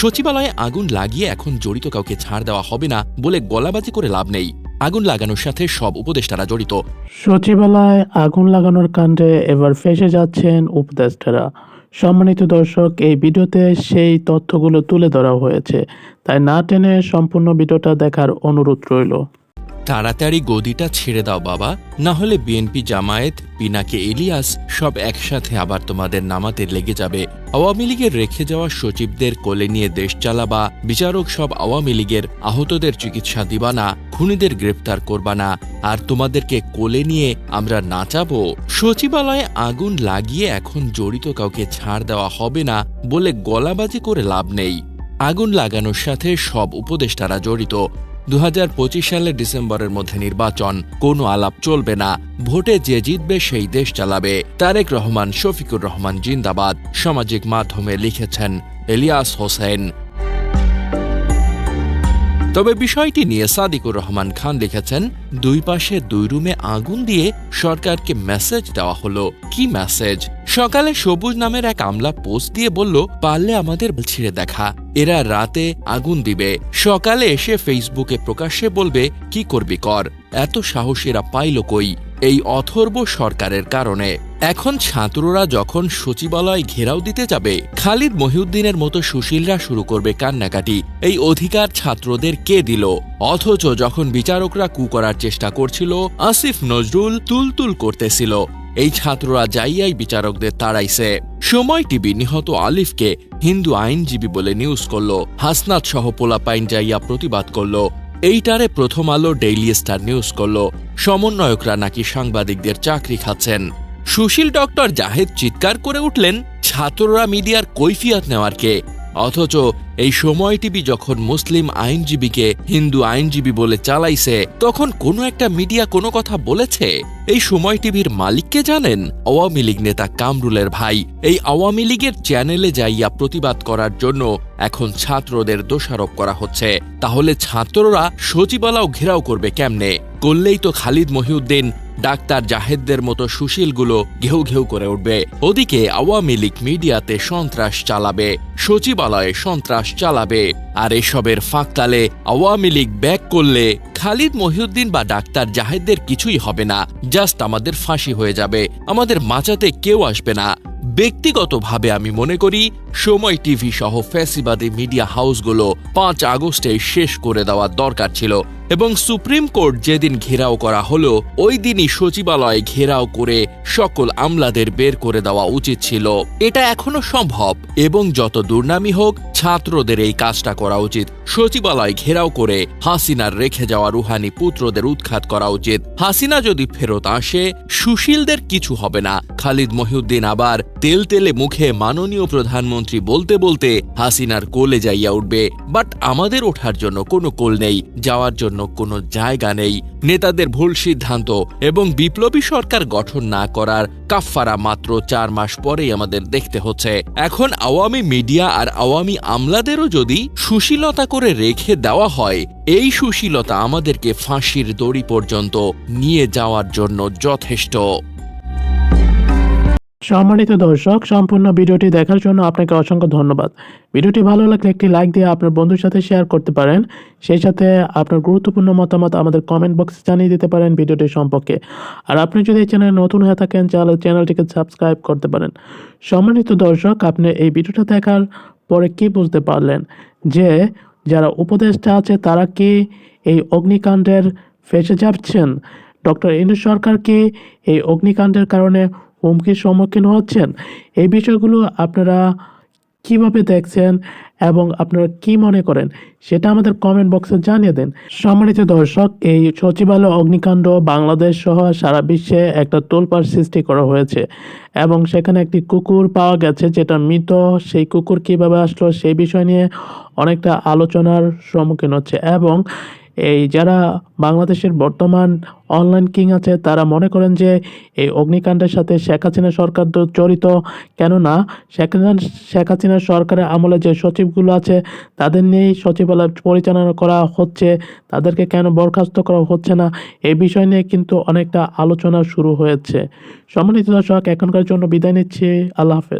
সচিবালয়ে আগুন লাগিয়ে এখন জড়িত কাউকে ছাড় দেওয়া হবে না বলে গলাবাজি করে লাভ নেই। আগুন লাগানোর সাথে সব উপদেষ্টারা জড়িত। সচিবালয়ে আগুন লাগানোর কাণ্ডে এবার ফেসে যাচ্ছেন উপদেষ্টারা। সম্মানিত দর্শক, এই ভিডিওতে সেই তথ্যগুলো তুলে ধরা হয়েছে। তাই না টেনে সম্পূর্ণ ভিডিওটা দেখার অনুরোধ রইল। তাড়াতাড়ি গদিটা ছেড়ে দাও বাবা। না হলে বিএনপি জামায়াত, পিনাকে, ইলিয়াস সব একসাথে আবার তোমাদের নামাতে লেগে যাবে। আওয়ামী লীগের রেখে যাওয়া সচিবদের কোলে নিয়ে দেশ চালাবা, বিচারক সব আওয়ামী লীগের আহতদের চিকিৎসা দিবা না, খুনিদের গ্রেপ্তার করবা না, আর তোমাদেরকে কোলে নিয়ে আমরা নাচাবো। সচিবালয়ে আগুন লাগিয়ে এখন জড়িত কাউকে ছাড় দেওয়া হবে না বলে গলাবাজি করে লাভ নেই। আগুন লাগানোর সাথে সব উপদেষ্টারা জড়িত। দু সালের ডিসেম্বরের মধ্যে নির্বাচন। কোনো আলাপ চলবে না। ভোটে যে জিতবে, সেই দেশ চালাবে। তারেক রহমান, শফিকুর রহমান জিন্দাবাদ, সামাজিক মাধ্যমে লিখেছেন এলিয়াস হোসেন। তবে বিষয়টি নিয়ে সাদিকুর রহমান খান লিখেছেন, দুই পাশে দুই রুমে আগুন দিয়ে সরকারকে মেসেজ দেওয়া হলো। কি মেসেজ? সকালে সবুজ নামের এক আমলা পোস্ট দিয়ে বলল, পারলে আমাদের ছিঁড়ে দেখা। এরা রাতে আগুন দিবে। সকালে এসে ফেসবুকে প্রকাশ্যে বলবে, কি করবি কর? এত সাহস এরা পাইল কই? এই অথর্ব সরকারের কারণে। এখন ছাত্ররা যখন সচিবালয় ঘেরাও দিতে যাবে, খালিদ মহিউদ্দিনের মতো সুশীলরা শুরু করবে কান্নাকাটি। এই অধিকার ছাত্রদের কে দিল? অথচ যখন বিচারকরা কু করার চেষ্টা করছিল, আসিফ নজরুল তুলতুল করতেছিল। এই ছাত্ররা যাইয়াই বিচারকদের তাড়াইছে। সময় টিভি নিহত আলিফকে হিন্দু আইনজীবী বলে নিউজ করল। হাসনাত সহ পোলাপাইন যাইয়া প্রতিবাদ করল। এইটারে প্রথম আলো ডেইলি স্টার নিউজ করল। সমন্বয়করা নাকি সাংবাদিকদের চাকরি খাচ্ছেন। সুশীল ডক্টর জাহেদ চিৎকার করে উঠলেন, ছাত্ররা মিডিয়ার কৈফিয়াত নেওয়ার কে? অথচ এই সময় টিভি যখন মুসলিম আইনজীবীকে হিন্দু আইনজীবী বলে চালাইছে, তখন কোনো একটা মিডিয়া কোনো কথা বলেছে? এই সময় টিভির মালিককে জানেন? আওয়ামী লীগ নেতা কামরুলের ভাই। এই আওয়ামী লীগের চ্যানেলে যাইয়া প্রতিবাদ করার জন্য এখন ছাত্রদের দোষারোপ করা হচ্ছে। তাহলে ছাত্ররা সচিবালয় ঘেরাও করবে কেমনে? করলেই তো খালিদ মহিউদ্দিন ডাক্তার জাহেদদের মতো সুশীলগুলো ঘেউ ঘেউ করে উঠবে। ওদিকে আওয়ামী লীগ মিডিয়াতে সন্ত্রাস চালাবে, সচিবালয়ে সন্ত্রাস চালাবে, আর এসবের ফাঁকতালে আওয়ামী লীগ ব্যাক করলে খালিদ মহিউদ্দিন বা ডাক্তার জাহেদদের কিছুই হবে না। জাস্ট আমাদের ফাঁসি হয়ে যাবে, আমাদের মাচাতে কেউ আসবে না। ব্যক্তিগতভাবে আমি মনে করি, সময় টিভি সহ ফ্যাসিবাদী মিডিয়া হাউসগুলো পাঁচ আগস্টে শেষ করে দেওয়ার দরকার ছিল। এবং সুপ্রিম কোর্ট যেদিন ঘেরাও করা হলো, ওই দিনই সচিবালয় ঘেরাও করে সকল আমলাদের বের করে দেওয়া উচিত ছিল। এটা এখনও সম্ভব এবং যত দুর্নামি হোক, ছাত্রদের এই কাজটা করা উচিত। সচিবালয় ঘেরাও করে হাসিনার রেখে যাওয়া রুহানি পুত্রদের উৎখাত করা উচিত। হাসিনা যদি ফেরত আসে, সুশীলদের কিছু হবে না। খালিদ মহিউদ্দিন আবার তেল তেলে মুখে মাননীয় প্রধানমন্ত্রী বলতে বলতে হাসিনার কোলে যাইয়া উঠবে। বাট আমাদের ওঠার জন্য কোনো কোল নেই। যাওয়ার জন্য কোনো জায়গা নেই। নেতাদের ভুল সিদ্ধান্ত এবং বিপ্লবী সরকার গঠন না করার কাফফারা মাত্র চার মাস পরেই আমাদের দেখতে হচ্ছে। এখন আওয়ামী মিডিয়া আর আওয়ামী আমলাদেরও যদি সুশীলতা করে রেখে দেওয়া হয়, এই সুশীলতা আমাদেরকে ফাঁসির দড়ি পর্যন্ত নিয়ে যাওয়ার জন্য যথেষ্ট। সম্মানিত দর্শক, সম্পূর্ণ ভিডিওটি দেখার জন্য আপনাকে অসংখ্য ধন্যবাদ। ভিডিওটি ভালো লাগলে একটি লাইক দিয়ে আপনার বন্ধুর সাথে শেয়ার করতে পারেন। সেই সাথে আপনার গুরুত্বপূর্ণ মতামত আমাদের কমেন্ট বক্সে জানিয়ে দিতে পারেন ভিডিওটি সম্পর্কে। আর আপনি যদি এই চ্যানেলে নতুন হয়ে থাকেন, তাহলে চ্যানেলটিকে সাবস্ক্রাইব করতে পারেন। সম্মানিত দর্শক, আপনি এই ভিডিওটা দেখার পরে কি বুঝতে পারলেন? যে যারা উপদেষ্টা আছে, তারা কি এই অগ্নিকাণ্ডের ফেসে যাচ্ছেন? ডক্টর ইন্দু সরকার কি এই অগ্নিকাণ্ডের কারণে হুমকির সম্মুখীন হচ্ছেন? এই বিষয়গুলো আপনারা কীভাবে দেখছেন এবং আপনারা কি মনে করেন? সেটা আমাদের কমেন্ট বক্সে জানিয়ে দেন। সম্মানিত দর্শক, এই সচিবালয় অগ্নিকাণ্ড বাংলাদেশ সহ সারা বিশ্বে একটা তোলপাড় সৃষ্টি করা হয়েছে এবং সেখানে একটি কুকুর পাওয়া গেছে যেটা মৃত। সেই কুকুর কীভাবে আসলো সেই বিষয় নিয়ে অনেকটা আলোচনার সম্মুখীন হচ্ছে এবং এই যারা বাংলাদেশের বর্তমান অনলাইন কিং আছে, তারা মনে করেন যে এই অগ্নিকাণ্ডের সাথে শেখ হাসিনা সরকার তো জড়িত। কেননা শেখ শেখ হাসিনা সরকারের আমলে যে সচিবগুলো আছে, তাদের নিয়েই সচিবালয় পরিচালনা করা হচ্ছে। তাদেরকে কেন বরখাস্ত করা হচ্ছে না? এই বিষয় নিয়ে কিন্তু অনেকটা আলোচনা শুরু হয়েছে। সম্মানিত দর্শক, এখনকার জন্য বিদায় নিচ্ছি। আল্লাহ হাফেজ।